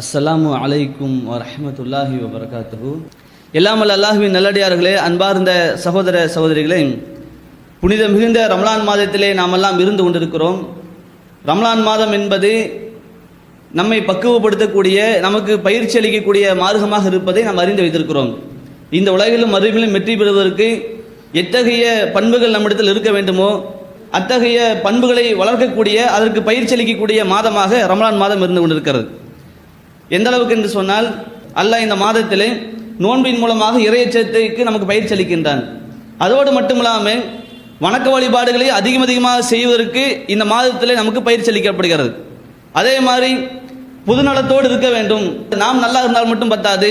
அஸ்ஸலாமு அலைக்கும் வரமத்துல்லாஹி வபரகாத்து எல்லாம் அல்லாஹுவின் நல்லடியார்களே அன்பார்ந்த சகோதர சகோதரிகளே புனித மிகுந்த ரம்லான் மாதத்திலே நாமெல்லாம் இருந்து கொண்டிருக்கிறோம். ரம்லான் மாதம் என்பது நம்மை பக்குவப்படுத்தக்கூடிய நமக்கு பயிற்சி அளிக்கக்கூடிய மார்க்கமாக இருப்பதை நாம் அறிந்து வைத்திருக்கிறோம். இந்த உலகிலும் மறுமையிலும் வெற்றி பெறுவதற்கு எத்தகைய பண்புகள் நம்மிடத்தில் இருக்க வேண்டுமோ அத்தகைய பண்புகளை வளர்க்கக்கூடிய அதற்கு பயிற்சி அளிக்கக்கூடிய மாதமாக ரமலான் மாதம் இருந்து கொண்டிருக்கிறது. எந்த அளவுக்கு என்று சொன்னால் அல்லாஹ் இந்த மாதத்திலே நோன்பின் மூலமாக இறையச்சத்துக்கு நமக்கு பயிற்சி அளிக்கின்றான். அதோடு மட்டுமில்லாமல் வணக்க வழிபாடுகளை அதிகம் அதிகமாக செய்வதற்கு இந்த மாதத்தில் நமக்கு பயிற்சி அளிக்கப்படுகிறது. அதே மாதிரி புதுநலத்தோடு இருக்க வேண்டும். நாம் நல்லா இருந்தால் மட்டும் பத்தாது.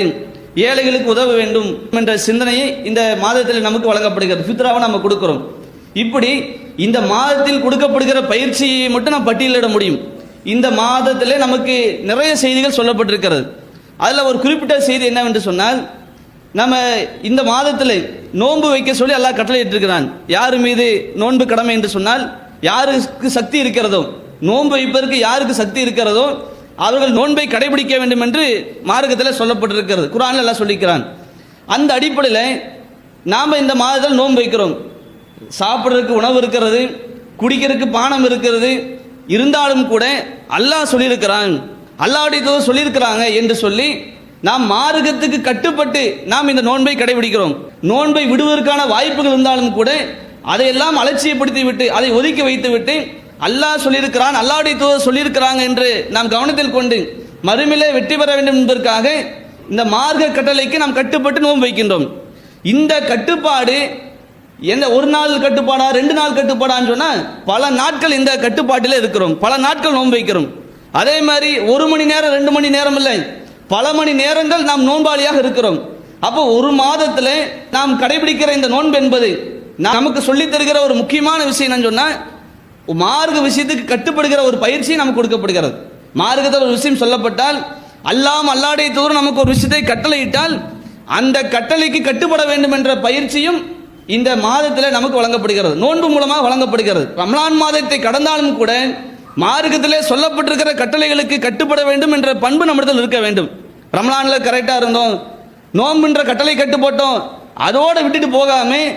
ஏழைகளுக்கு உதவ வேண்டும் என்ற சிந்தனையை இந்த மாதத்தில் நமக்கு வழங்கப்படுகிறது. ஃபித்ராவை நம்ம கொடுக்கிறோம். இப்படி இந்த மாதத்தில் கொடுக்கப்படுகிற பயிற்சியை மட்டும் நாம் பட்டியலிட முடியும். இந்த மாதத்தில் நமக்கு நிறைய செய்திகள் சொல்லப்பட்டிருக்கிறது. அதில் ஒரு குறிப்பிட்ட செய்தி என்னவென்று சொன்னால் நம்ம இந்த மாதத்தில் நோன்பு வைக்க சொல்லி எல்லாம் கட்டளையிட்டிருக்கிறான் யார் மீது நோன்பு கடமை என்று சொன்னால் யாருக்கு சக்தி இருக்கிறதோ நோன்பு வைப்பதற்கு யாருக்கு சக்தி இருக்கிறதோ அவர்கள் நோன்பை கடைபிடிக்க வேண்டும் என்று மார்க்கத்தில் சொல்லப்பட்டிருக்கிறது. குரானில் எல்லாம் சொல்லிக்கிறான். அந்த அடிப்படையில் நாம் இந்த மாதத்தில் நோன்பு வைக்கிறோம். சாப்பிட்றதுக்கு உணவு இருக்கிறது குடிக்கிறதுக்கு பானம் இருக்கிறது இருந்தாலும் கூட அல்லாஹ் சொல்லியிருக்கிறான். அல்லாவுடைய சொல்லியிருக்கிறாங்க என்று சொல்லி நாம் மார்க்கத்துக்கு கட்டுப்பட்டு நாம் இந்த நோன்பை கடைபிடிக்கிறோம். நோன்பை விடுவதற்கான வாய்ப்புகள் இருந்தாலும் கூட அதையெல்லாம் அலட்சியப்படுத்தி விட்டு அதை ஒதுக்கி வைத்து விட்டு அல்லாஹ் சொல்லியிருக்கிறான் அல்லாவுடைய தூதர் சொல்லியிருக்கிறாங்க என்று நாம் கவனத்தில் கொண்டு மறுமையிலே வெற்றி பெற வேண்டும் என்பதற்காக இந்த மார்க்க கட்டளைக்கு நாம் கட்டுப்பட்டு நோன்பு வைக்கின்றோம். இந்த கட்டுப்பாடு எந்த ஒரு நாள் கட்டுப்பாடா ரெண்டு நாள் கட்டுப்பாடான்னு சொன்னால் பல நாட்கள் இந்த கட்டுப்பாட்டில் இருக்கிறோம். பல நாட்கள் நோன்பு வைக்கிறோம். அதே மாதிரி ஒரு மணி நேரம் ரெண்டு மணி நேரம் இல்லை. பல மணி நேரங்கள் நாம் நோன்பாளியாக இருக்கிறோம். அப்போ ஒரு மாதத்தில் நாம் கடைபிடிக்கிற இந்த நோன்பு என்பது நமக்கு சொல்லித் தருகிற ஒரு முக்கியமான விஷயம் என்னன்னு சொன்னால் மார்க்க விஷயத்துக்கு கட்டுப்படுகிற ஒரு பயிற்சி நமக்கு கொடுக்கப்படுகிறது. மார்க்கத்தில் ஒரு விஷயம் சொல்லப்பட்டால் அல்லாம் அல்லாடைய தூரம் நமக்கு ஒரு விஷயத்தை கட்டளையிட்டால் அந்த கட்டளைக்கு கட்டுப்பட வேண்டும் என்ற பயிற்சியும் இந்த மாதத்தில் நமக்கு வழங்கப்படுகிறது. நோன்பு மூலமாக வழங்கப்படுகிறது. ரம்லான் மாதத்தை கடந்தாலும் கூட மார்க்கத்திலே சொல்லப்பட்டிருக்கிற கட்டளைகளுக்கு கட்டுப்பட வேண்டும் என்ற பண்பு நம்மிடத்தில் இருக்க வேண்டும். ரம்லானில் கரெக்டாக இருந்தோம். நோன்புன்ற கட்டளை கட்டுப்பட்டோம். அதோடு விட்டுட்டு போகாமல்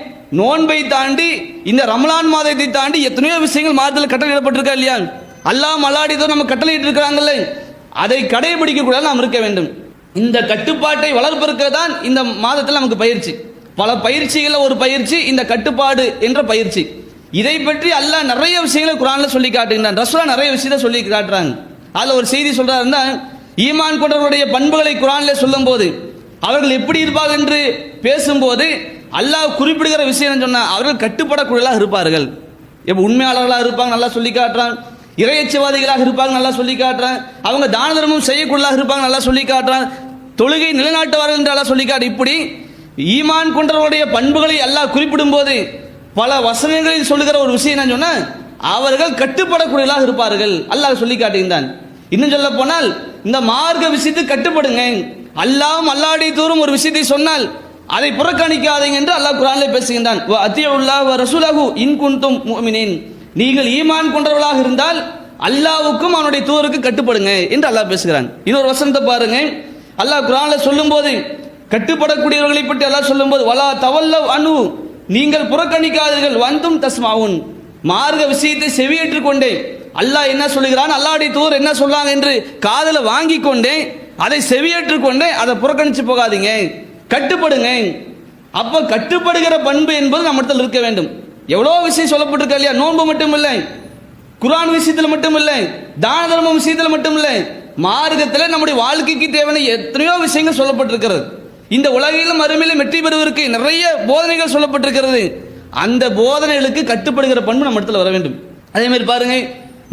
நோன்பை தாண்டி இந்த ரமலான் மாதத்தை தாண்டி எத்தனையோ விஷயங்கள் மாதத்தில் கட்டளையிடப்பட்டிருக்கா இல்லையா? அல்லாம் அல்லாடிதோ நம்ம கட்டளையிட்டு இருக்கிறாங்கல்ல அதை கடைபிடிக்க கூட நாம் இருக்க வேண்டும். இந்த கட்டுப்பாட்டை வளர்ப்பதற்கு தான் இந்த மாதத்தில் நமக்கு பயிற்சி. பல பயிற்சிகளில் ஒரு பயிற்சி இந்த கட்டுப்பாடு என்ற பயிற்சி. இதை பற்றி அல்லாஹ் நிறைய விஷயங்களை குரானில் சொல்லி காட்டுகின்றான். ரசூலா நிறைய விஷயத்தை சொல்லி காட்டுறாங்க. அதில் ஒரு செய்தி சொல்றாருன்னா ஈமான் கொண்டவருடைய பண்புகளை குரானில் சொல்லும்போது அவர்கள் எப்படி இருப்பார்கள் என்று பேசும்போது அல்லாஹ் குறிப்பிடுகிற விஷயம் சொன்னால் அவர்கள் கட்டுப்படக்கூடியதாக இருப்பார்கள். எப்போ உண்மையாளர்களாக இருப்பாங்க நல்லா சொல்லி காட்டுறான். இறையச்சவாதிகளாக இருப்பாங்க நல்லா சொல்லி காட்டுறான். அவங்க தான தர்மம் செய்யக்கூடியதாக இருப்பாங்க நல்லா சொல்லி காட்டுறான். தொழுகை நிலைநாட்டுவார்கள் என்று நல்லா சொல்லி காட்டு. இப்படி ஈமான் கொண்டவர்களுடைய பண்புகளை அல்லாஹ் குறிப்பிடும் போது பல வசனங்களில் சொல்லுகிற ஒரு விஷயம் என்ன சொன்னால் அவர்கள் கட்டுப்படக்கூடியதாக இருப்பார்கள். அல்லாஹ் சொல்லி காட்டுகின்றான். இன்னும் சொல்ல போனால் இந்த மார்க்க விஷயத்தை கட்டுப்படுங்க. அல்லாவும் அல்லாடி தூரம் ஒரு விஷயத்தை சொன்னால் அதை புறக்கணிக்காதீங்க என்று அல்லாஹ் குரானில் பேசுகின்றான். அத்தியுல்லா ரசூலகு இன் குந்தும் முஃமினீன். நீங்கள் ஈமான் கொண்டவர்களாக இருந்தால் அல்லாவுக்கும் அவனுடைய தூருக்கு கட்டுப்படுங்க என்று அல்லாஹ் பேசுகிறான். இன்னொரு வசனத்தை பாருங்க. அல்லாஹ் குரானில் சொல்லும்போது கட்டுப்படக்கூடியவர்களை பற்றி எல்லாம் சொல்லும்போது வலா தவல்ல அனு. நீங்கள் புறக்கணிக்காதீர்கள். வந்தும் தஸ்மாவுன். மார்க்க விஷயத்தை செவியேற்றுக் கொண்டேன். அல்லாஹ் என்ன சொல்லுகிறான்? அல்லாடி தூர் என்ன சொல்லாங்க என்று காதல வாங்கி கொண்டே அதை செவியேற்றுக் கொண்டேன். அதை புறக்கணிச்சு போகாதீங்க. கட்டுப்படுங்க. அப்ப கட்டுப்படுகிற பண்பு என்பது நம்மிடத்தில் இருக்க வேண்டும். எவ்வளோ விஷயம் சொல்லப்பட்டிருக்க இல்லையா? நோன்பு மட்டும் இல்லை குரான் விஷயத்தில் மட்டும் இல்லை தான தர்மம் விஷயத்தில் மட்டும் இல்லை மார்க்கத்தில் நம்முடைய வாழ்க்கைக்கு தேவையான எத்தனையோ விஷயங்கள் சொல்லப்பட்டிருக்கிறது. இந்த உலகிலும் அருமையிலும் வெற்றி பெறுவதற்கு நிறைய போதனைகள் சொல்லப்பட்டிருக்கிறது. அந்த போதனைகளுக்கு கட்டுப்படுகிற பண்பு நம்ம இடத்துல வர வேண்டும். அதே மாதிரி பாருங்க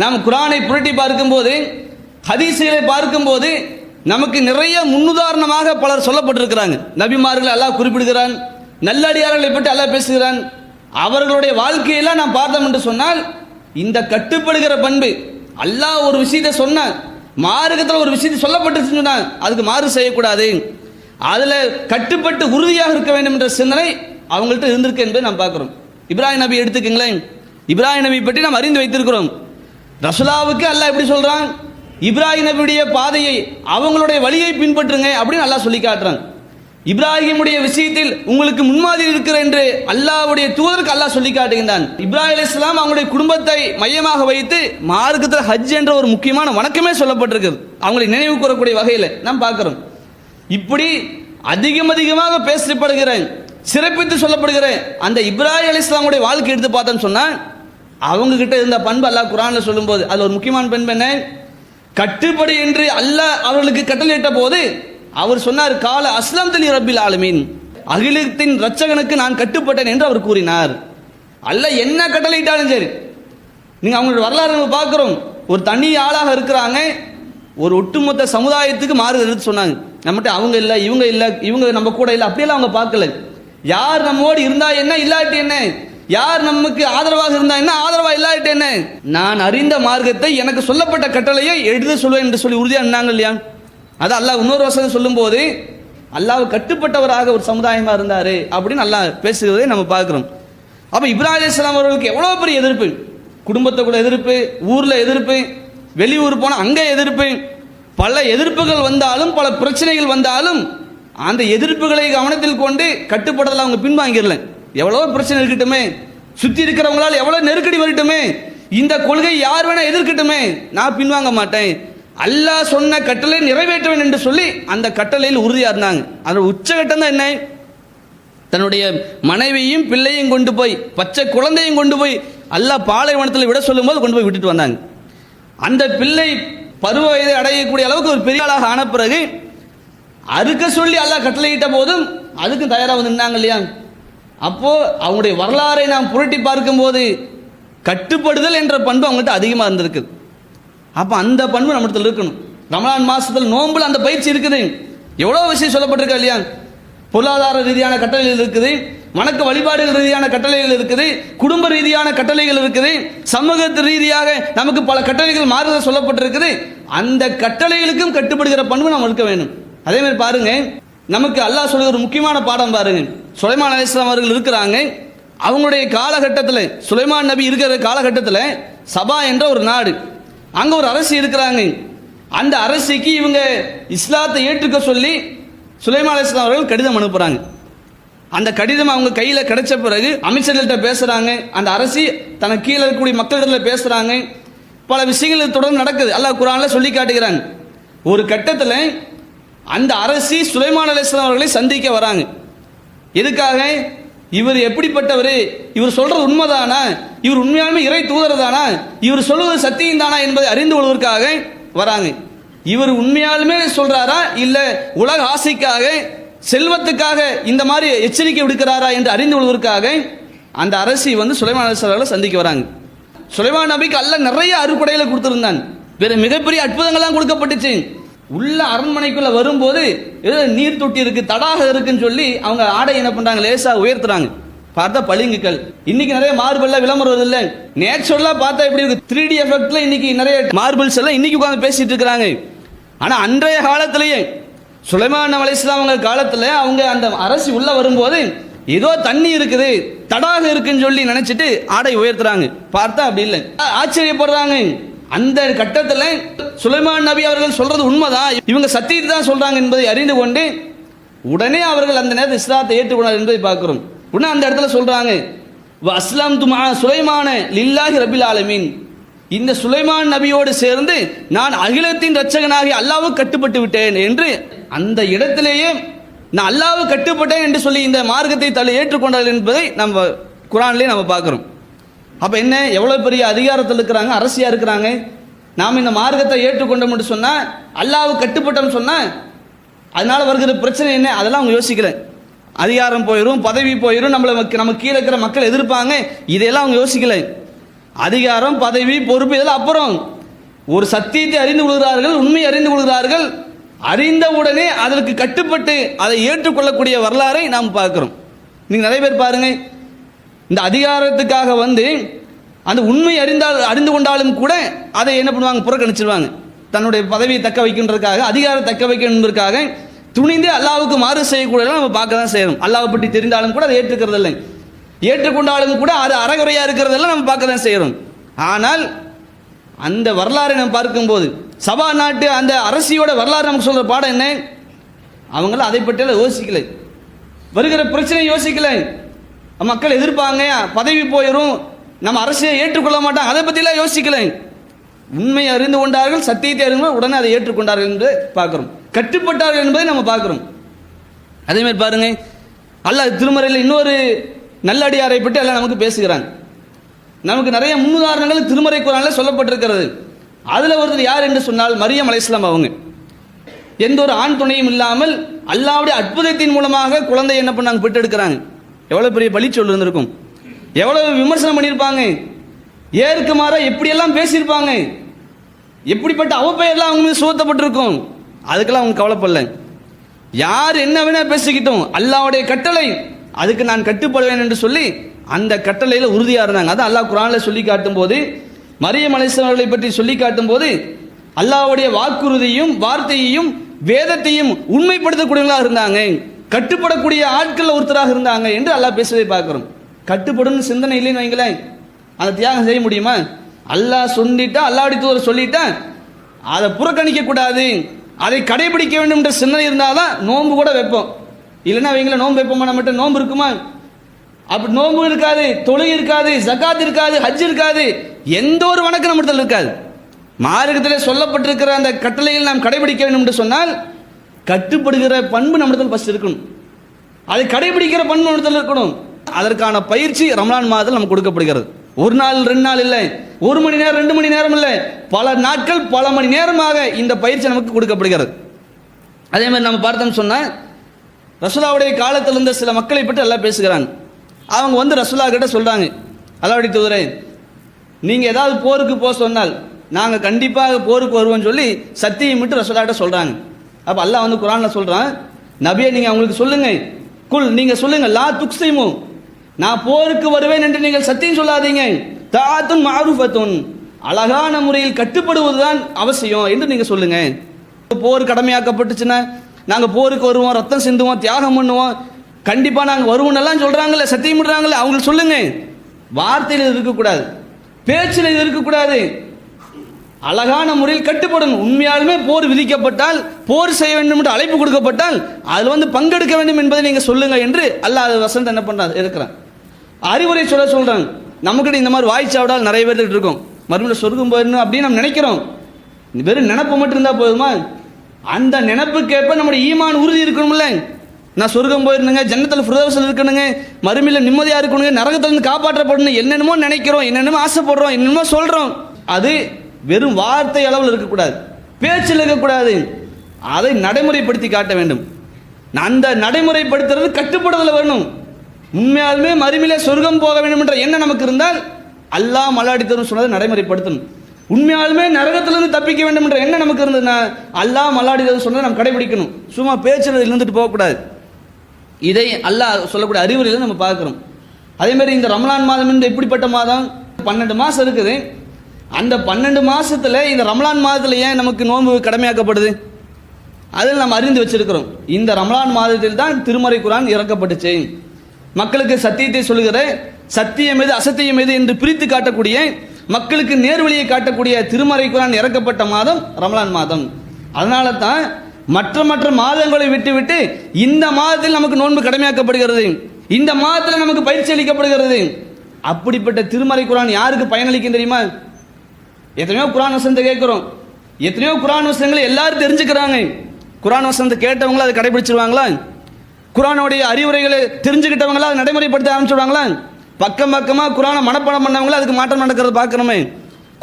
நாம் குரானை புரட்டி பார்க்கும்போது ஹதீசுகளை பார்க்கும்போது நமக்கு நிறைய முன்னுதாரணமாக பலர் சொல்லப்பட்டிருக்கிறாங்க. நபிமார்களை அல்லாஹ் குறிப்பிடுகிறான் நல்லடியார்களை பற்றி அல்லாஹ் பேசுகிறான். அவர்களுடைய வாழ்க்கையெல்லாம் நாம் பார்த்தோம் என்று சொன்னால் இந்த கட்டுப்படுகிற பண்பு அல்லாஹ் ஒரு விஷயத்தை சொன்னான் மார்க்கத்தில் ஒரு விஷயத்தை சொல்லப்பட்டு சொன்னான் அதுக்கு மாறு செய்யக்கூடாது. அதில் கட்டுப்பட்டு உறுதியாக இருக்க வேண்டும் என்ற சிந்தனை அவங்கள்ட்ட இருந்திருக்கு என்பதை நாம் பார்க்குறோம். இப்ராஹிம் நபி எடுத்துக்கங்களேன். இப்ராஹிம் நபி பற்றி நாம் அறிந்து வைத்திருக்கிறோம். ரசுலாவுக்கு அல்லாஹ் எப்படி சொல்கிறான் இப்ராஹிம் நபியுடைய பாதையை அவங்களுடைய வழியை பின்பற்றுங்க அப்படின்னு அல்லாஹ் சொல்லி காட்டுறாங்க இப்ராஹிமுடைய விஷயத்தில் உங்களுக்கு முன்மாதிரி இருக்கிற என்று அல்லாவுடைய தூதருக்கு அல்லாஹ் சொல்லி காட்டுகின்றான். இப்ராஹிம் இஸ்லாம் அவங்களுடைய குடும்பத்தை மையமாக வைத்து மார்க்கத்தில் ஹஜ் என்ற ஒரு முக்கியமான வணக்கமே சொல்லப்பட்டிருக்குது. அவங்களை நினைவு கூறக்கூடிய வகையில் நாம் பார்க்கிறோம். இப்படி அதிகம் அதிகமாக பேசப்படுகிறேன் சிறப்பித்து சொல்லப்படுகிறேன். அந்த இப்ராஹிம் அலைஹிஸ்ஸலாமுடைய வாழ்க்கை எடுத்து பார்த்தேன்னு சொன்னால் அவங்க கிட்ட இருந்த பண்பு அல்லாஹ் குரான்ல சொல்லும்போது அது ஒரு முக்கியமான பண்பு என்ன? கட்டுப்படி என்று அல்லாஹ் அவர்களுக்கு கட்டளையிட்ட போது அவர் சொன்னார் கால அஸ்லாம் தலி ரபில் ஆலமீன். அகிலத்தின் ரட்சகனுக்கு நான் கட்டுப்பட்டேன் என்று அவர் கூறினார். அல்ல என்ன கட்டளையிட்டாலும் சரி நீங்க அவங்களோட வரலாறு நம்ம பார்க்குறோம். ஒரு தனி ஆளாக இருக்கிறாங்க ஒரு ஒட்டுமொத்த சமுதாயத்துக்கு மாறுதல் சொன்னாங்க. நம்மகிட்ட அவங்க இல்லை இவங்க இல்லை இவங்க நம்ம கூட இல்லை அப்படியெல்லாம் அவங்க பார்க்கல. யார் நம்மோடு இருந்தா என்ன இல்லாட்டி என்ன? யார் நமக்கு ஆதரவாக இருந்தா என்ன ஆதரவா இல்லாட்டி என்ன? நான் அறிந்த மார்க்கத்தை எனக்கு சொல்லப்பட்ட கட்டளையை எழுத சொல்வேன் என்று சொல்லி உறுதியாக இருந்தாங்க இல்லையா? அது அல்லாஹ் இன்னொரு வசனம் சொல்லும்போது அல்லாஹ் கட்டுப்பட்டவராக ஒரு சமுதாயமா இருந்தாரு அப்படின்னு அல்லாஹ் பேசுகிறதை நம்ம பார்க்கிறோம். அப்ப இப்ராஹிம் இஸ்லாம் அவர்களுக்கு எவ்வளவு பெரிய எதிர்ப்பு? குடும்பத்துக்குள்ள எதிர்ப்பு ஊர்ல எதிர்ப்பு வெளியூர் போனால் அங்க எதிர்ப்பு பல எதிர்ப்புகள் வந்தாலும் பல பிரச்சனைகள் வந்தாலும் அந்த எதிர்ப்புகளை கவனத்தில் கொண்டு கட்டுப்படுதல் அவங்க பின்வாங்கிடல. எவ்வளோ பிரச்சனை இருக்கட்டுமே சுத்தி இருக்கிறவங்களால் எவ்வளோ நெருக்கடி வரட்டுமே இந்த கொள்கை யார் வேணா எதிர்க்கட்டுமே நான் பின்வாங்க மாட்டேன். அல்லாஹ் சொன்ன கட்டளை நிறைவேற்றுவேன் என்று சொல்லி அந்த கட்டளையில் உறுதியா இருந்தாங்க. அதோட உச்சகட்டம் தான் என்ன? தன்னுடைய மனைவியும் பிள்ளையும் கொண்டு போய் பச்சை குழந்தையும் கொண்டு போய் அல்லாஹ் பாலைவனத்தில் விட சொல்லும்போது கொண்டு போய் விட்டுட்டு வந்தாங்க. அந்த பிள்ளை பருவ வயதை அடையக்கூடிய அளவுக்கு ஒரு பெரிய ஆளாக ஆன பிறகு அறுக்க சொல்லி அல்லாஹ் கட்டளையிட்ட போதும் அதுக்கும் தயாராக வந்து நின்னாங்க இல்லையா? அப்போ அவங்களுடைய வரலாறை நாம் புரட்டி பார்க்கும்போது கட்டுப்படுதல் என்ற பண்பு அவங்கள்ட்ட அதிகமாக இருந்திருக்குது. அப்போ அந்த பண்பு நம்மகிட்ட இருக்கணும். ரமலான் மாதத்தில் நோம்பில் அந்த பயிற்சி இருக்குது. எவ்வளோ விஷயம் சொல்லப்பட்டிருக்கா இல்லையா? பொருளாதார ரீதியான கட்டளைகள் இருக்குது. வணக்க வழிபாடுகள் ரீதியான கட்டளைகள் இருக்குது குடும்ப ரீதியான கட்டளைகள் இருக்குது சமூகத்து ரீதியாக நமக்கு பல கட்டளைகள் மாறுதல் சொல்லப்பட்டிருக்குது. அந்த கட்டளைகளுக்கும் கட்டுப்படுகிற பண்பு நாம் இருக்க வேண்டும். அதே மாதிரி பாருங்க நமக்கு அல்லாஹ் சொல்லி ஒரு முக்கியமான பாடம் பாருங்க. சுலைமான் அலிஸ்லாம் அவர்கள் இருக்கிறாங்க. அவங்களுடைய காலகட்டத்தில் சுலைமான் நபி இருக்கிற காலகட்டத்தில் சபா என்ற ஒரு நாடு. அங்கே ஒரு அரசி இருக்கிறாங்க. அந்த அரசிக்கு இவங்க இஸ்லாத்தை ஏற்றுக்க சொல்லி சுலைமான் அலிஸ்லாம் அவர்கள் கடிதம் அனுப்புகிறாங்க அந்த கடிதம் அவங்க கையில் கிடைச்ச பிறகு அமைச்சர்கள்ட்ட பேசுகிறாங்க அந்த அரசி தனக்கு கீழே இருக்கக்கூடிய மக்களிடத்துல பேசுகிறாங்க பல விஷயங்கள் தொடர்ந்து நடக்குது. அல்லாஹ் குரானில் சொல்லி காட்டுகிறாங்க. ஒரு கட்டத்தில் அந்த அரசி சுலைமான் அலிஸ்லாம் அவர்களை சந்திக்க வராங்க. எதுக்காக? இவர் எப்படிப்பட்டவர்? இவர் சொல்றது உண்மைதானா? இவர் உண்மையாலுமே இறை தூதர் தானா இவர் சொல்வது சத்தியம் தானா என்பதை அறிந்து கொள்வதற்காக வராங்க. இவர் உண்மையாலுமே சொல்றாரா? இல்ல உலக ஆசைக்காக செல்வத்துக்காக இந்த மாதிரி எச்சரிக்கை விடுக்கிறாரா என்று அறிந்து கொள்வதற்காக அந்த அரசி வந்து சுலைமான் அரசர்களை சந்திக்க வராங்க. சுலைமான் நபிக்கு அல்ல நிறைய அறுப்படைகளை கொடுத்துருந்தான். வேற மிகப்பெரிய அற்புதங்கள்லாம் கொடுக்கப்பட்டுச்சு. உள்ள அரண்மனைக்குள்ள வரும்போது ஏதோ நீர் தொட்டி இருக்கு தடாகம் இருக்குன்னு சொல்லி அவங்க ஆடை என்ன பண்றாங்க லேசா உயர்த்துறாங்க. பார்த்தா பளிங்குகள். இன்னைக்கு நிறைய மார்பிள்ல விளம்பரம் வருது இல்ல நேச்சுரலா பார்த்தா எப்படி இருக்கு? த்ரீ டி எஃபெக்ட்ல இன்னைக்கு நிறைய மார்பிள்ஸ் எல்லாம் இன்னைக்கு உட்காந்து பேசிட்டு இருக்கிறாங்க. ஆனா அன்றைய காலத்திலேயே சுலைமான் அலை இஸ்லாமங்க காலத்தில் அவங்க அந்த அரசி உள்ளே வரும்போது ஏதோ தண்ணி இருக்குது தடாகம் இருக்குன்னு சொல்லி நினைச்சிட்டு ஆடை உயர்த்துறாங்க. பார்த்தா அப்படி இல்லை. ஆச்சரியப்படுறாங்க. அந்த கட்டத்தில் சுலைமான் நபி அவர்கள் சொல்றது உண்மைதான். இவங்க சத்தியத்தை தான் சொல்றாங்க என்பதை அறிந்து கொண்டு உடனே அவர்கள் அந்த நேரத்தில் இஸ்லாத்தை ஏற்றுக்கொண்டார் என்பதை பார்க்கிறோம். உடனே அந்த இடத்துல சொல்றாங்க அஸ்லாம் துமா சுலைமான லில்லாஹி ரபில் ஆலமீன். இந்த சுலைமான் நபியோடு சேர்ந்து நான் அகிலத்தின் ரட்சகனாகி அல்லாவுக்கு கட்டுப்பட்டு விட்டேன் என்று அந்த இடத்திலேயே நான் அல்லாவுக்கு கட்டுப்பட்டேன் என்று சொல்லி இந்த மார்க்கத்தை தள்ளி ஏற்றுக்கொண்டார் என்பதை நம்ம குரான்லேயே நம்ம பார்க்குறோம். அப்போ என்ன? எவ்வளோ பெரிய அதிகாரத்தில் இருக்கிறாங்க? அரசியாக இருக்கிறாங்க? நாம் இந்த மார்க்கத்தை ஏற்றுக்கொண்டோம் என்று சொன்னால் அல்லாவுக்கு கட்டுப்பட்டோம்னு சொன்னால் அதனால் வருகிற பிரச்சனை என்ன? அதெல்லாம் அவங்க யோசிக்கல. அதிகாரம் போயிடும் பதவி போயிடும் நம்மளை நம்ம கீழே இருக்கிற மக்கள் எதிர்ப்பாங்க. இதையெல்லாம் அவங்க யோசிக்கலை. அதிகாரம் பதவி பொறுப்பு இதெல்லாம் அப்புறம். ஒரு சத்தியத்தை அறிந்து கொள்கிறார்கள் உண்மை அறிந்து கொள்கிறார்கள். அறிந்த உடனே அதற்கு கட்டுப்பட்டு அதை ஏற்றுக்கொள்ளக்கூடிய வரலாறை நாம் பார்க்கிறோம். நீங்கள் நிறைய பேர் பாருங்க இந்த அதிகாரத்துக்காக வந்து அந்த உண்மை அறிந்தால் அறிந்து கொண்டாலும் கூட அதை என்ன பண்ணுவாங்க புறக்கணிச்சிருவாங்க. தன்னுடைய பதவியை தக்க வைக்கின்றதுக்காக அதிகாரம் தக்க வைக்கணும் என்பதற்காக துணிந்தே அல்லாவுக்கு மாறு செய்யக்கூடாது நம்ம பார்க்க தான் செய்யணும். அல்லாவை பற்றி தெரிந்தாலும் கூட அதை ஏற்றுக்கிறது இல்லை ஏற்றுக்கொண்டாலும் கூட அது அறகுறையாக இருக்கிறதெல்லாம் நம்ம பார்க்க தான் செய்கிறோம். ஆனால் அந்த வரலாறை நம்ம பார்க்கும்போது சபா நாட்டு அந்த அரசியோட வரலாறு நமக்கு சொல்கிற பாடம் என்ன? அவங்களும் அதை பற்றியெல்லாம் யோசிக்கல. வருகிற பிரச்சனை யோசிக்கல. மக்கள் எதிர்ப்பாங்க பதவி போயிடும் நம்ம அரசியை ஏற்றுக்கொள்ள மாட்டாங்க அதை பற்றிலாம் யோசிக்கல. உண்மையை அறிந்து கொண்டார்கள் சத்தியத்தை அறிந்து உடனே அதை ஏற்றுக்கொண்டார்கள் என்று பார்க்குறோம். கட்டுப்பட்டார்கள் என்பதை நம்ம பார்க்குறோம். அதேமாதிரி பாருங்கள் பாருங்க அல்லாஹ் திருமறையில் இன்னொரு நல்லடியாரை பற்றி எல்லாம் நமக்கு பேசுகிறாங்க. நமக்கு நிறைய முன்னுதாரணங்கள் திருமறை குரானில் சொல்லப்பட்டிருக்கிறது. அதில் ஒருத்தர் யார் என்று சொன்னால் மரியம் அலைஸ்லாம் அவங்க. எந்த ஒரு ஆண் துணையும் இல்லாமல் அல்லாவுடைய அற்புதத்தின் மூலமாக குழந்தை என்ன பண்ணாங்க? பெற்றெடுக்கிறாங்க. எவ்வளோ பெரிய பழி சொல்லு இருந்திருக்கும். எவ்வளவு விமர்சனம் பண்ணியிருப்பாங்க. ஏற்கு மாற எப்படியெல்லாம் பேசியிருப்பாங்க. எப்படிப்பட்ட அவப்பெயர்லாம் அவங்க மீது சுமத்தப்பட்டிருக்கும். அதுக்கெல்லாம் அவங்க கவலைப்படல. யார் என்ன வேணா பேசிக்கிட்டோம். அல்லாவுடைய கட்டளை அதுக்கு நான் கட்டுப்படுவேன் என்று சொல்லி அந்த கட்டளையில் உறுதியாக இருந்தாங்க. அதான் அல்லாஹ் குரானில் சொல்லி காட்டும் போது மரியம் அலிஸ்வர்களை பற்றி சொல்லி காட்டும் போது அல்லாவுடைய வாக்குறுதியும் வார்த்தையையும் வேதத்தையும் உண்மைப்படுத்தக்கூடியவங்களாக இருந்தாங்க. கட்டுப்படக்கூடிய ஆட்கள் ஒருத்தராக இருந்தாங்க என்று அல்லாஹ் பேசுவதை பார்க்குறோம். கட்டுப்படும் சிந்தனை இல்லைன்னு வைங்களேன். அந்த தியாகம் செய்ய முடியுமா? அல்லாஹ் சொல்லிட்டா அல்லாவுடைய தூதர் சொல்லிட்டா அதை புறக்கணிக்க கூடாது. அதை கடைபிடிக்க வேண்டும் என்ற சிந்தனை இருந்தாதான் நோன்பு கூட வைப்போம். இல்லைன்னா அவங்கள நோன்பு வைப்போமா? நம்மகிட்ட நோன்பு இருக்குமா? அப்படி நோன்பு இருக்காது தொழுகை இருக்காது ஜகாத் இருக்காது ஹஜ் இருக்காது. எந்த ஒரு வணக்கம் நம்மிடத்தில் இருக்காது. மார்க்கத்தில் சொல்லப்பட்டிருக்கிற அந்த கட்டளையில் நாம் கடைபிடிக்க வேண்டும் என்று சொன்னால் கட்டுப்படுகிற பண்பு நம்மிடத்தில் ஃபஸ்ட் இருக்கணும். அதை கடைபிடிக்கிற பண்பு நம்மிடத்தில் இருக்கணும். அதற்கான பயிற்சி ரமலான் மாதத்தில் நமக்கு கொடுக்கப்படுகிறது. ஒரு நாள் ரெண்டு நாள் இல்லை. ஒரு மணி நேரம் ரெண்டு மணி நேரம் இல்லை. பல நாட்கள் பல மணி நேரமாக இந்த பயிற்சி நமக்கு கொடுக்கப்படுகிறது. அதே மாதிரி நம்ம பார்த்தோம்னு சொன்னால் ரசுலாவுடைய காலத்தில் இருந்த சில மக்களை பற்றி எல்லாம் பேசுகிறாங்க அவங்க வந்து ரசுலா கிட்ட சொல்கிறாங்க அல்லாவுடைய தூதரே நீங்கள் ஏதாவது போருக்கு போக சொன்னால் நாங்கள் கண்டிப்பாக போருக்கு வருவோம்னு சொல்லி சத்தியம் விட்டு ரசுலா கிட்ட சொல்கிறாங்க அப்போ அல்லாஹ் வந்து குரானில் சொல்கிறான் நபியை நீங்கள் அவங்களுக்கு சொல்லுங்கள் குல் நீங்கள் சொல்லுங்கள் லா துக்ஸிமு. நான் போருக்கு வருவேன் என்று நீங்கள் சத்தியம் சொல்லாதீங்க. தாத்துன் மாருஃபத்துன். அழகான முறையில் கட்டுப்படுவதுதான் அவசியம் என்று நீங்கள் சொல்லுங்கள் போர் கடமையாக்கப்பட்டுச்சுன்னா நாங்கள் போருக்கு வருவோம் ரத்தம் சிந்துவோம் தியாகம் பண்ணுவோம். கண்டிப்பாக நாங்கள் வருவோம் எல்லாம் சொல்கிறாங்கல்ல சத்தியம் பண்ணுறாங்கல்ல அவங்களுக்கு சொல்லுங்க. வார்த்தையில் இது இருக்கக்கூடாது. பேச்சில் இது இருக்கக்கூடாது. அழகான முறையில் கட்டுப்படணும். உண்மையாலுமே போர் விதிக்கப்பட்டால் போர் செய்ய வேண்டும் என்று அழைப்பு கொடுக்கப்பட்டால் அதில் வந்து பங்கெடுக்க வேண்டும் என்பதை நீங்கள் சொல்லுங்க என்று அல்லாஹ் வசந்த் என்ன பண்ணுறாரு இருக்கிறான் அறிவுரை சொல்ல சொல்கிறாங்க நமக்கிட்ட இந்த மாதிரி வாய்ச்சாவிடால் நிறைய பேர் இருக்கோம். மறுபடியும் சொர்க்கம் போயிடணும் அப்படின்னு நம்ம நினைக்கிறோம். வெறும் நினப்பு மட்டும் இருந்தால் போதுமா? அந்த நினப்புக்கேற்ப நம்முடைய ஈமான் உறுதி இருக்கணும்ல. நான் சொர்க்கம் போயிருந்தேங்க ஜன்னத்தில் ஃபிரதோசில் இருக்கணுங்க மறுமையில் நிம்மதியாக இருக்கணுங்க நரகத்திலிருந்து காப்பாற்றப்படணும் என்னென்னமோ நினைக்கிறோம் என்னென்னமோ ஆசைப்படுறோம் என்னென்னமோ சொல்கிறோம் அது வெறும் வார்த்தை அளவில் இருக்கக்கூடாது பேச்சில் இருக்கக்கூடாது. அதை நடைமுறைப்படுத்தி காட்ட வேண்டும். அந்த நடைமுறைப்படுத்துறது கட்டுப்படுதல் வரணும். உண்மையாலுமே மறுமையிலே சொர்க்கம் போக வேண்டும் என்ற எண்ணம் நமக்கு இருந்தால் அல்லாஹ் மலாடி தரும் சொன்னதை நடைமுறைப்படுத்தணும். உண்மையாலுமே நரகத்திலிருந்து தப்பிக்க வேண்டும் என்ற எண்ணம் நமக்கு இருந்ததுன்னா அல்லாஹ் மல்லாடி சொன்னதை நம்ம கடைபிடிக்கணும். சும்மா பேச்சில் இருந்துட்டு போகக்கூடாது. இதை அல்லாஹ் சொல்லக்கூடிய அறிவுரையில் நம்ம பார்க்குறோம். அதே மாதிரி இந்த ரமலான் மாதம் என்று இப்படிப்பட்ட மாதம் பன்னெண்டு மாதம் இருக்குது. அந்த பன்னெண்டு மாதத்தில் இந்த ரமலான் மாதத்தில் ஏன் நமக்கு நோன்பு கடமையாக்கப்படுது? அதில் நம்ம அறிந்து வச்சிருக்கிறோம். இந்த ரமலான் மாதத்தில் தான் திருமறை குரான் இறக்கப்பட்டுச்சு. மக்களுக்கு சத்தியத்தை சொல்லுகிற சத்தியம் எது அசத்தியம் எது என்று பிரித்து காட்டக்கூடிய மக்களுக்கு நேர்வழியை காட்டக்கூடிய திருமறை குரான் இறக்கப்பட்ட மாதம் ரமலான் மாதம். அதனால தான் மற்ற மற்ற மாதங்களை விட்டுவிட்டு இந்த மாதத்தில் நமக்கு நோன்பு கடமையாக்கப்படுகிறது. இந்த மாதத்தில் நமக்கு பயிற்சி அளிக்கப்படுகிறது. அப்படிப்பட்ட திருமறை குரான் யாருக்கு பயனளிக்கும் தெரியுமா? எத்தனையோ குரான் வசந்த கேட்குறோம். எத்தனையோ குரான் வசனங்களை எல்லாரும் தெரிஞ்சுக்கிறாங்க. குரான் வசந்த கேட்டவங்களும் அதை கடைபிடிச்சிருவாங்களா? குரானுடைய அறிவுரைகளை தெரிஞ்சுக்கிட்டவங்களா அதை நடைமுறைப்படுத்த ஆரம்பிச்சிடுவாங்களா பக்கம் பக்கமாக குரானை மனப்பாடம் பண்ணவங்களே அதுக்கு மாற்றம் நடக்கிறது பார்க்குறோமே.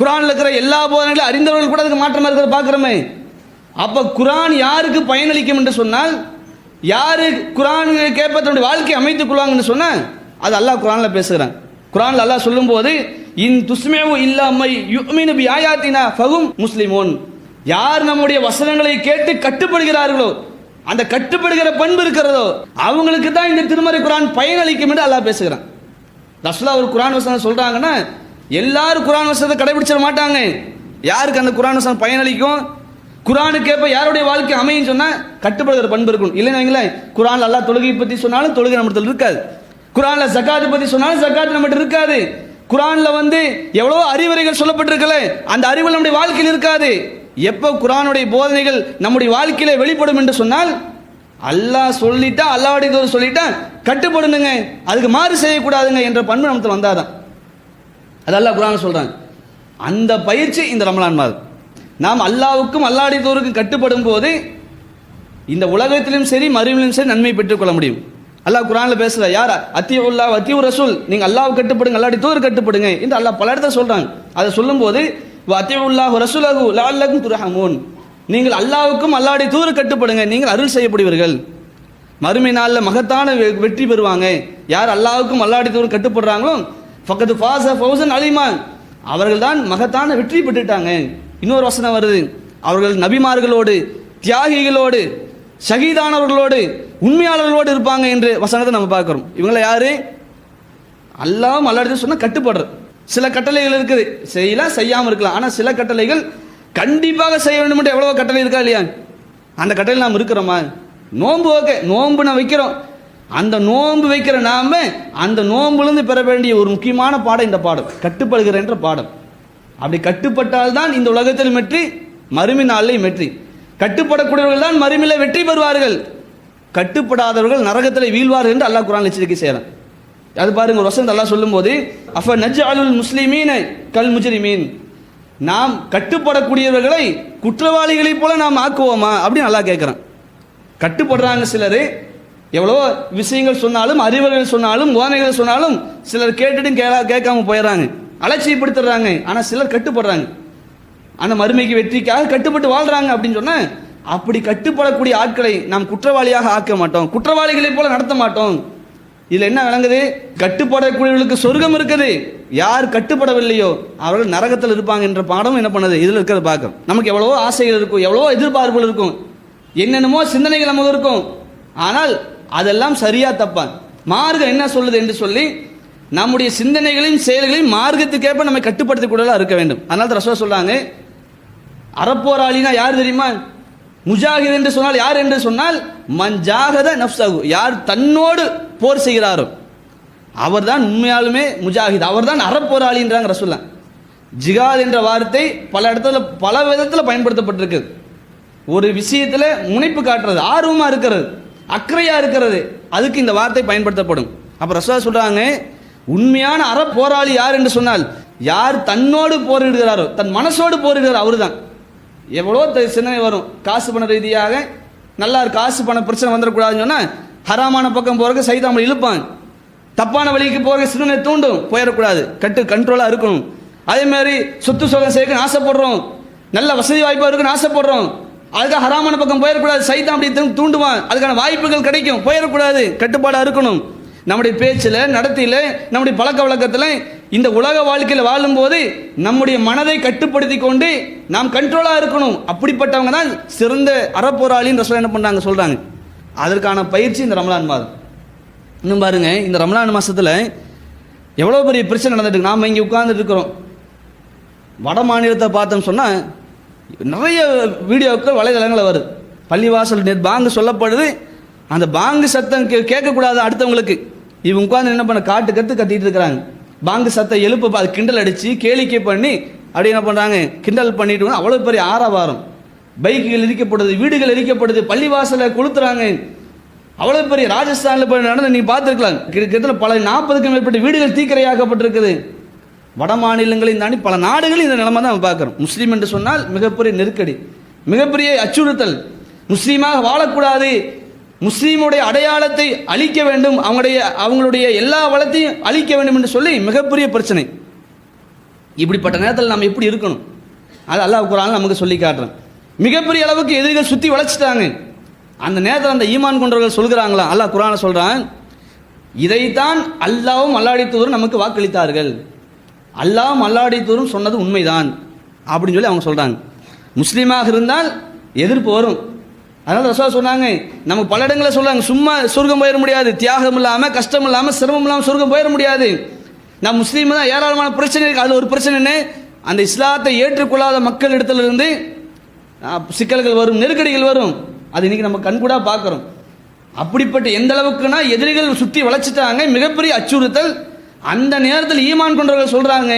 குரானில் இருக்கிற எல்லா போதனைகளும் அறிந்தவர்கள் கூட அதுக்கு மாற்றமாக இருக்கிறது பார்க்குறோமே. அப்போ குரான் யாருக்கு பயனளிக்கும் என்று சொன்னால் யாரு குரான் கேட்ப தன்னுடைய வாழ்க்கையை அமைத்துக் கொள்வாங்கன்னு சொன்னால் அது அல்லாஹ் குரானில் பேசுகிறான். குரானில் அல்லாஹ் சொல்லும்போது இன் துஸ்மேவு இல்லாமை யுமினு பி ஆயாத்தினா ஃபகும் முஸ்லிமோன். யார் நம்முடைய வசனங்களை கேட்டு கட்டுப்படுகிறார்களோ அந்த கட்டுப்படுகிற பண்பு இருக்கிறதோ அவங்களுக்கு தான் இந்த திருமறை குரான் பயனளிக்கும் என்று அல்லாஹ் பேசுகிறான். ரசுல்லா ஒரு குரான் வசனம் சொல்கிறாங்கன்னா எல்லாரும் குரான் வசனத்தை கடைபிடிச்சிட மாட்டாங்க. யாருக்கு அந்த குரான் வசனம் பயனளிக்கும் குரானுக்கேற்ப யாருடைய வாழ்க்கை அமையும் சொன்னால் கட்டுப்படுகிற பண்பு இருக்கும். இல்லைன்னு வைங்களேன் குரான் அல்லா தொழுகை பற்றி சொன்னாலும் தொழுகை நம்மிடத்தில் இருக்காது. குரானில் ஜக்காத்து பற்றி சொன்னாலும் ஜக்காத்து நம்மகிட்ட இருக்காது. குரானில் வந்து எவ்வளோ அறிவுரைகள் சொல்லப்பட்டிருக்கல அந்த அறிவு நம்முடைய வாழ்க்கையில் இருக்காது. எப்போ குரானுடைய போதனைகள் நம்முடைய வாழ்க்கையில் வெளிப்படும் என்று சொன்னால் அல்லாஹ் சொல்லிட்டா அல்லாவுடைய தூதர் சொல்லிட்டா கட்டுப்படணுங்க அதுக்கு மாறு செய்யக்கூடாதுங்க என்ற பண்பு நமக்கு வந்தாதான். அது அல்லாஹ் குரான் சொல்றாங்க. அந்த பயிற்சி இந்த ரமலான் மாதம். நாம் அல்லாவுக்கும் அல்லாவுடைய தூதருக்கும் கட்டுப்படும் போது இந்த உலகத்திலும் சரி மறுவிலும் சரி நன்மை பெற்றுக்கொள்ள முடியும். அல்லாஹ் குரானில் பேசுற யார் அத்தியுல்லா அத்தியூர் ரசூல் நீங்கள் அல்லாஹ் கட்டுப்படுங்க அல்லாடி தூர் கட்டுப்படுங்க என்று அல்லாஹ் பல இடத்த சொல்றாங்க. அதை சொல்லும்போது அத்தியுல்லாஹ் ரசூலகு லால்லகும் துரஹமூன். நீங்கள் அல்லாவுக்கும் அல்லாடி தூர் கட்டுப்படுங்க. நீங்கள் அருள் செய்யப்படுவீர்கள். மறுமை நாளில் மகத்தான வெ- வெற்றி பெறுவாங்க. யார் அல்லாவுக்கும் அல்லாடி தூர் கட்டுப்படுறாங்களோ பக்கத்து ஃபாஸ ஃபௌசன் அலிமான் அவர்கள் தான் மகத்தான வெற்றி பெற்றுட்டாங்க. இன்னொரு வசனம் வருது. அவர்கள் நபிமார்களோடு தியாகிகளோடு ஷகீதானவர்களோடு உண்மையாளர்களோடு இருப்பாங்க என்று வசனத்தை நம்ம பார்க்குறோம். இவங்களை யாரு? அல்லாவும் அல்லாடி சொன்னால் கட்டுப்படுற. சில கட்டளைகள் இருக்குது. செய்யலாம் செய்யாமல் இருக்கலாம். ஆனால் சில கட்டளைகள் கண்டிப்பாக செய்ய வேண்டும் என்று எவ்வளவு கட்டளை இருக்கா இல்லையா? அந்த கட்டளை நாம் இருக்கிறோமா? நோன்பு ஓகே நோன்பு நான் வைக்கிறோம். அந்த நோன்பு வைக்கிற நாம அந்த நோன்புலேருந்து பெற வேண்டிய ஒரு முக்கியமான பாடம் இந்த பாடம். கட்டுப்படுகிற என்ற பாடம். அப்படி கட்டுப்பட்டால் தான் இந்த உலகத்தில் வெற்றி மறுமை நாளில் வெற்றி. கட்டுப்படக்கூடியவர்கள் தான் மறுமையில வெற்றி பெறுவார்கள். கட்டுப்படாதவர்கள் நரகத்தில் வீழ்வார்கள் என்று அல்லாஹ் குரான் எச்சரிக்கை செய்யறான் அது பாருங்க ஒரு வசந்த் அல்லாஹ் சொல்லும்போது அஃப நஜ் அலுல் முஸ்லிமீன கல் முஜ்ரிமீன்? நாம் கட்டுப்படக்கூடியவர்களை குற்றவாளிகளைப் போல நாம் ஆக்குவோமா? அப்படின்னு நல்லா கேட்குறான் கட்டுப்படுறாங்க சிலர். எவ்வளோ விஷயங்கள் சொன்னாலும் அறிவுகள் சொன்னாலும் ஓனைகள் சொன்னாலும் சிலர் கேட்டுட்டும் கேளா கேட்காம போயிடுறாங்க. அலட்சியப்படுத்துறாங்க ஆனால் சிலர் கட்டுப்படுறாங்க. அந்த மறுமைக்கு வெற்றிக்காக கட்டுப்பட்டு வாழ்றாங்க அப்படின்னு சொன்னால் அப்படி கட்டுப்படக்கூடிய ஆட்களை நாம் குற்றவாளியாக ஆக்க மாட்டோம். குற்றவாளிகளைப் போல நடத்த மாட்டோம். இதில் என்ன விளங்குது? கட்டுப்படக்கூடியவர்களுக்கு சொர்க்கம் இருக்குது. யார் கட்டுப்படவில்லையோ அவர்கள் நரகத்தில் இருப்பாங்க என்ற பாடம் என்ன பண்ணுது? இதில் இருக்கிறத பார்க்கும் நமக்கு எவ்வளவோ ஆசைகள் இருக்கும் எவ்வளவோ எதிர்பார்ப்புகள் இருக்கும். என்னென்னமோ சிந்தனைகள் நமக்கு இருக்கும். ஆனால் அதெல்லாம் சரியா தப்பா? மார்க்கம் என்ன சொல்லுது என்று சொல்லி நம்முடைய சிந்தனைகளையும் செயல்களையும் மார்க்கத்துக்கேற்ப நம்ம கட்டுப்படுத்திக் இருக்க வேண்டும். அதனால தான் ரசூல் சொல்றாங்க அறப்போராளினா யார் தெரியுமா? முஜாஹித் என்று சொன்னால் யார் என்று சொன்னால் மஞ்சாகத நப்சகு யார் தன்னோடு போர் செய்கிறாரோ அவர்தான் உண்மையாலுமே முஜாஹித். அவர்தான் அறப்போராளின்றாங்க ரசூல்லா ஜிகாத் என்ற வார்த்தை பல இடத்துல பல விதத்தில் பயன்படுத்தப்பட்டிருக்கு. ஒரு விஷயத்தில் முனைப்பு காட்டுறது ஆர்வமாக இருக்கிறது அக்கறையாக இருக்கிறது அதுக்கு இந்த வார்த்தை பயன்படுத்தப்படும். அப்போ ரசூலா சொல்கிறாங்க உண்மையான அறப்போராளி யார் என்று சொன்னால் யார் தன்னோடு போரிடுகிறாரோ தன் மனசோடு போரிடுகிறார் அவர்தான். எவ்வளோ த- சிந்தனை வரும். காசு பண ரீதியாக நல்லா காசு பண பிரச்சனை வந்துடக்கூடாதுன்னு சொன்னால் ஹராமான பக்கம் போகிறக்கு சைதாமல் இழுப்பான் தப்பான வழிக்கு போகிற சிந்தனை தூண்டும். போயிடக்கூடாது. கட்டு கண்ட்ரோலாக இருக்கணும். அதே மாதிரி சொத்து சுகம் சேர்க்கணும் ஆசைப்படுறோம். நல்ல வசதி வாய்ப்பாக இருக்குன்னு ஆசைப்படுறோம். அதுக்காக ஹராமான பக்கம் போயிடக்கூடாது. சைத்தான் அப்படி தூண்டுவான். அதுக்கான வாய்ப்புகள் கிடைக்கும். போயிடக்கூடாது. கட்டுப்பாடாக இருக்கணும். நம்முடைய பேச்சில் நடத்தியில் நம்முடைய பழக்க வழக்கத்தில் இந்த உலக வாழ்க்கையில் வாழும்போது நம்முடைய மனதை கட்டுப்படுத்தி கொண்டு நாம் கண்ட்ரோலாக இருக்கணும். அப்படிப்பட்டவங்க தான் சிறந்த அறப்போராளின்னு ரசோல் என்ன பண்ணுறாங்க சொல்கிறாங்க அதற்கான பயிற்சி இந்த ரமலான் மாதம். இன்னும் பாருங்க இந்த ரமலான் மாதத்தில் எவ்வளோ பெரிய பிரச்சனை நடந்துட்டு நாம் இங்கே உட்கார்ந்துட்டு இருக்கிறோம். வட மாநிலத்தை பார்த்தோம்னு சொன்னால் நிறைய வீடியோக்கள் வலைதளங்களில் வருது. பள்ளிவாசல் நேற்று பாங்கு சொல்லப்படுது. அந்த பாங்கு சத்தம் கே கேட்கக்கூடாது அடுத்தவங்களுக்கு. இவங்க உட்காந்து என்ன பண்ண காட்டு கற்று கத்திட்டு இருக்கிறாங்க. பாங்கு சத்தம் எழுப்பு அது கிண்டல் அடித்து கேளிக்கை பண்ணி அப்படி என்ன பண்ணுறாங்க கிண்டல் பண்ணிட்டு அவ்வளோ பெரிய ஆரவாரம். பைக்குகள் எரிக்கப்படுது வீடுகள் எரிக்கப்படுது பள்ளிவாசலை கொளுத்துறாங்க. அவ்வளோ பெரிய ராஜஸ்தானில் போய் நடந்து நீங்கள் பார்த்துருக்கலாம். கிட்டத்தட்ட பல நாற்பதுக்கும் மேற்பட்ட வீடுகள் தீக்கிரையாக்கப்பட்டிருக்குது. வட மாநிலங்களையும் தாண்டி பல நாடுகளில் இந்த நிலைமை தான் நம்ம பார்க்குறோம். முஸ்லீம் என்று சொன்னால் மிகப்பெரிய நெருக்கடி மிகப்பெரிய அச்சுறுத்தல். முஸ்லீமாக வாழக்கூடாது. முஸ்லீமுடைய அடையாளத்தை அழிக்க வேண்டும் அவங்களுடைய அவங்களுடைய எல்லா வளத்தையும் அழிக்க வேண்டும் என்று சொல்லி மிகப்பெரிய பிரச்சனை. இப்படிப்பட்ட நேரத்தில் நம்ம எப்படி இருக்கணும்? அது அல்லாஹ் குரான் நமக்கு சொல்லி காட்டுறேன். மிகப்பெரிய அளவுக்கு எதிரிகள் சுற்றி வளைச்சிட்டாங்க அந்த நேரத்தில் அந்த ஈமான் கொண்டவர்கள் சொல்கிறாங்களா? அல்லாஹ் குரானை சொல்கிறான் இதைத்தான் அல்லாவும் அல்லாடி தூதரும் நமக்கு வாக்களித்தார்கள். அல்லாவும் அல்லாடி தூதரும் சொன்னது உண்மைதான். அப்படின்னு சொல்லி அவங்க சொல்கிறாங்க முஸ்லீமாக இருந்தால் எதிர்ப்பு வரும். அதனால ரசா சொன்னாங்க நம்ம பல இடங்களில் சொல்றாங்க சும்மா சொர்க்கம் போயிட முடியாது தியாகம் இல்லாமல் கஷ்டம் இல்லாமல் சிரமம் இல்லாமல் சொர்க்கம் போயிட முடியாது. நான் முஸ்லீம் தான் ஏராளமான பிரச்சனை இருக்கு. அது ஒரு பிரச்சனைன்னு அந்த இஸ்லாத்தை ஏற்றுக்கொள்ளாத மக்கள் இடத்துலேருந்து சிக்கல்கள் வரும் நெருக்கடிகள் வரும். அது இன்னைக்கு நம்ம கண்கூடாக பார்க்குறோம் அப்படிப்பட்ட எந்த அளவுக்குன்னா எதிரிகள் சுற்றி வளைச்சிட்டாங்க மிகப்பெரிய அச்சுறுத்தல். அந்த நேரத்தில் ஈமான் கொண்டவர்கள் சொல்கிறாங்க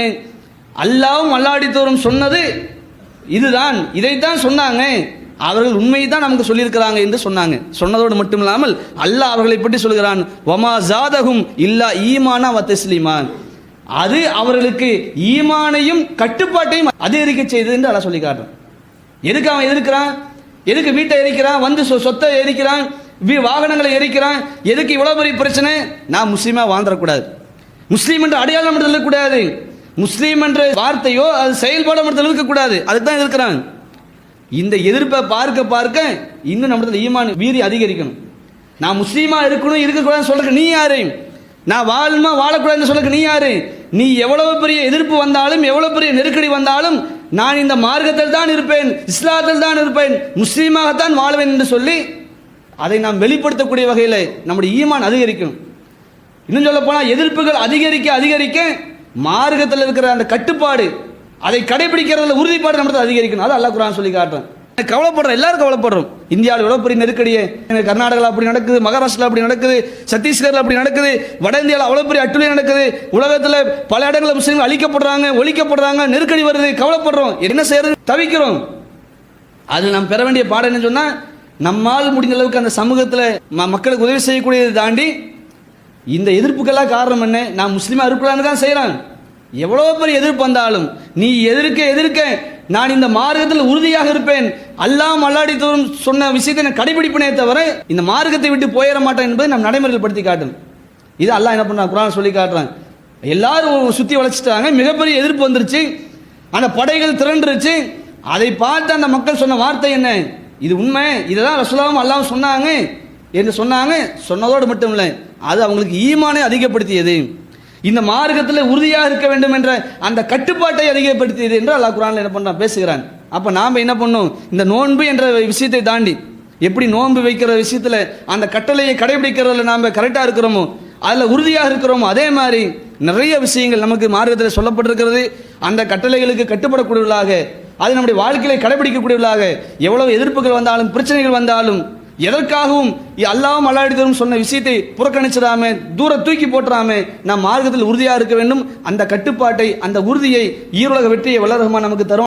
அல்லாவும் அல்லாடித்தோரும் சொன்னது இதுதான் இதைத்தான் சொன்னாங்க. அவர்கள் உண்மையை தான் நமக்கு சொல்லியிருக்கிறாங்க என்று சொன்னாங்க. சொன்னதோடு மட்டும் இல்லாமல் அல்லாஹ் அவர்களை பற்றி சொல்கிறான் வமா ஜாதகும் இல்லா ஈமானா வத்தஸ்லிமான் அது அவர்களுக்கு ஈமானையும் கட்டுப்பாட்டையும் அதிகரிக்க செய்தது என்று அல்லாஹ் சொல்லி காட்டுறான். எதுக்கு அவன் எதிர்க்கிறான்? எதுக்கு வீட்டை எரிக்கிறான்? வந்து சொ- சொத்தை எரிக்கிறான்? வி வாகனங்களை எரிக்கிறான்? எதுக்கு இவ்வளவு பெரிய பிரச்சனை? நான் முஸ்லீமா வாழ்ந்துடக்கூடாது. முஸ்லீம் என்ற அடையாளம் மட்டும் இருக்கக்கூடாது முஸ்லீம் என்ற வார்த்தையோ அது செயல்பாடு மட்டும் இருக்கக்கூடாது அதுக்கு தான் எதிர்க்கிறான். இந்த எதிர்ப்பை பார்க்க பார்க்க இன்னும் நம்மளது ஈமான் வீரி அதிகரிக்கணும். நான் முஸ்லீமாக இருக்கணும் இருக்கக்கூடாதுன்னு சொல்றதுக்கு நீ யாரு? நான் வாழணுமா வாழக்கூடாதுன்னு சொல்றதுக்கு நீ யாரு? நீ எவ்வளவு பெரிய எதிர்ப்பு வந்தாலும் எவ்வளவு பெரிய நெருக்கடி வந்தாலும் நான் இந்த மார்க்கத்தில் தான் இருப்பேன் இஸ்லாத்தில் தான் இருப்பேன் முஸ்லீமாகத்தான் வாழ்வேன் என்று சொல்லி அதை நாம் வெளிப்படுத்தக்கூடிய வகையில் நம்முடைய ஈமான் அதிகரிக்கணும். இன்னும் சொல்ல போனால் எதிர்ப்புகள் அதிகரிக்க அதிகரிக்க மார்க்கத்தில் இருக்கிற அந்த கட்டுப்பாடு அதை கடைபிடிக்கிறதுல உறுதிப்பாடு நம்மளுக்கு அதிகரிக்கணும். அது அல்லாஹ் குரான் சொல்லி காட்டுறேன். கவலைப்படுறோம் எல்லாரும் கவலைப்படுறோம். இந்தியாவில் எவ்வளோ பெரிய நெருக்கடியே. எனக்கு கர்நாடகாவில் அப்படி நடக்குது மகாராஷ்டிரா அப்படி நடக்குது சத்தீஸ்கரில் அப்படி நடக்குது வட இந்தியாவில் அவ்வளோ பெரிய அட்டுழி நடக்குது. உலகத்தில் பல இடங்களில் முஸ்லீம்கள் அழிக்கப்படுறாங்க ஒழிக்கப்படுறாங்க நெருக்கடி வருது கவலைப்படுறோம். என்ன செய்யறது? தவிக்கிறோம். அது நாம் பெற வேண்டிய பாடம் என்ன சொன்னால் நம்மால் முடிஞ்ச அளவுக்கு அந்த சமூகத்தில் மக்களுக்கு உதவி செய்யக்கூடியதை தாண்டி இந்த எதிர்ப்புக்கெல்லாம் காரணம் என்ன? நான் முஸ்லீமாக இருக்கலான்னு தான் செய்கிறான் எவ்வளோ பெரிய எதிர்ப்பு வந்தாலும் நீ எதிர்க்க எதிர்க்க நான் இந்த மார்க்கத்தில் உறுதியாக இருப்பேன். அல்லாம் அல்லாடி தோறும் சொன்ன விஷயத்தை நான் கடைபிடிப்பனே தவிர இந்த மார்க்கத்தை விட்டு போயிட மாட்டேன் என்பதை நம் நடைமுறையில் படுத்தி காட்டும். இது அல்லாஹ் என்ன பண்ணா குரான் சொல்லி காட்டுறேன். எல்லாரும் சுற்றி வளைச்சிட்டாங்க மிகப்பெரிய எதிர்ப்பு வந்துருச்சு. அந்த படைகள் திரண்டுருச்சு. அதை பார்த்து அந்த மக்கள் சொன்ன வார்த்தை என்ன? இது உண்மை இதெல்லாம் ரசுலாவும் அல்லாவும் சொன்னாங்க என்று சொன்னாங்க. சொன்னதோடு மட்டும் இல்லை அது அவங்களுக்கு ஈமானை அதிகப்படுத்தியது. இந்த மார்க்கத்தில் உறுதியாக இருக்க வேண்டும் என்ற அந்த கட்டுப்பாட்டை அதிகப்படுத்தியது என்று அல்லாஹ் குரானில் என்ன பண்ணுறான் பேசுகிறான். அப்போ நாம் என்ன பண்ணும்? இந்த நோன்பு என்ற விஷயத்தை தாண்டி எப்படி நோன்பு வைக்கிற விஷயத்தில் அந்த கட்டளையை கடைபிடிக்கிறதுல நாம் கரெக்டாக இருக்கிறோமோ அதில் உறுதியாக இருக்கிறோமோ அதே மாதிரி நிறைய விஷயங்கள் நமக்கு மார்க்கத்தில் சொல்லப்பட்டிருக்கிறது. அந்த கட்டளைகளுக்கு கட்டுப்படக்கூடியவர்களாக அது நம்முடைய வாழ்க்கையை கடைபிடிக்கக்கூடியவர்களாக எவ்வளவு எதிர்ப்புகள் வந்தாலும் பிரச்சனைகள் வந்தாலும் எதற்காகவும் அல்லாவும் அல்லாடிதரும் சொன்ன விஷயத்தை புறக்கணிச்சிடாம தூர தூக்கி போட்டுறாம நாம் மார்க்கத்தில் உறுதியாக இருக்க வேண்டும். அந்த கட்டுப்பாட்டை அந்த உறுதியை ஈரோலக வெற்றியை வல்லரகமா நமக்கு தரும்.